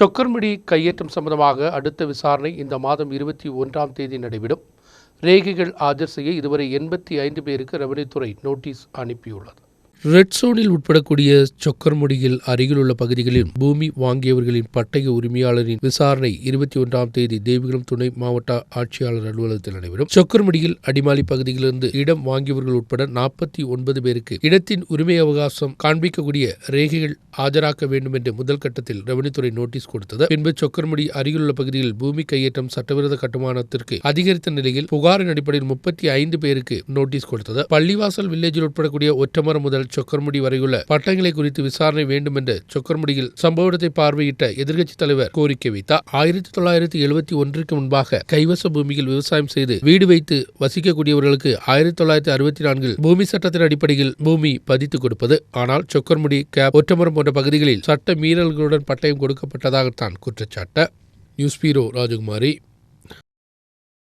சொக்கர்மிடி கையேற்றம் சம்பந்தமாக அடுத்த விசாரணை இந்த மாதம் இருபத்தி ஒன்றாம் தேதி நடைபெறும். ரேகைகள் ஆஜர் செய்ய இதுவரை எண்பத்தி ஐந்து பேருக்கு ரெவன்யூத்துறை நோட்டீஸ் அனுப்பியுள்ளது. ரெட் சோனில் உட்படக்கூடிய சொக்கர்முடியில் அருகிலுள்ள பகுதிகளில் பூமி வாங்கியவர்களின் பட்டய உரிமையாளரின் விசாரணை இருபத்தி ஒன்றாம் தேதி தேவிகுளம் துணை மாவட்ட ஆட்சியாளர் அலுவலகத்தில் நடைபெறும். சொக்கர்முடியில் அடிமாலி பகுதியிலிருந்து இடம் வாங்கியவர்கள் உட்பட நாற்பத்தி ஒன்பது பேருக்கு இடத்தின் உரிமை அவகாசம் காண்பிக்கக்கூடிய ரேகைகள் ஆஜராக்க வேண்டும் என்று முதல் கட்டத்தில் ரெவன்யூத்துறை நோட்டீஸ் கொடுத்தது. பின்பு சொக்கர்முடி அருகிலுள்ள பகுதியில் பூமி கையேற்றம் சட்டவிரோத கட்டுமானத்திற்கு அதிகரித்த நிலையில் புகாரின் அடிப்படையில் முப்பத்தி ஐந்து பேருக்கு நோட்டீஸ் கொடுத்தது. பள்ளிவாசல் வில்லேஜில் உட்படக்கூடிய ஒற்றமரம் முதல் சொக்கர்முடி வரையுள்ள பட்டங்களை குறித்து விசாரணை வேண்டும் என்று சொக்கர்முடியில் சம்பவ இடத்தை பார்வையிட்ட எதிர்க்கட்சித் தலைவர் கோரிக்கை வைத்தார். ஆயிரத்தி தொள்ளாயிரத்தி எழுபத்தி ஒன்றுக்கு முன்பாக கைவச பூமியில் விவசாயம் செய்து வீடு வைத்து வசிக்கக்கூடியவர்களுக்கு ஆயிரத்தி தொள்ளாயிரத்தி அறுபத்தி நான்கில் பூமி சட்டத்தின் அடிப்படையில் பூமி பதித்து கொடுப்பது. ஆனால் சொக்கர்முடி கேப் ஒற்றமரம் போன்ற பகுதிகளில் சட்ட மீறல்களுடன் பட்டயம் கொடுக்கப்பட்டதாகத்தான் குற்றச்சாட்டு. News bureau Rajakumari.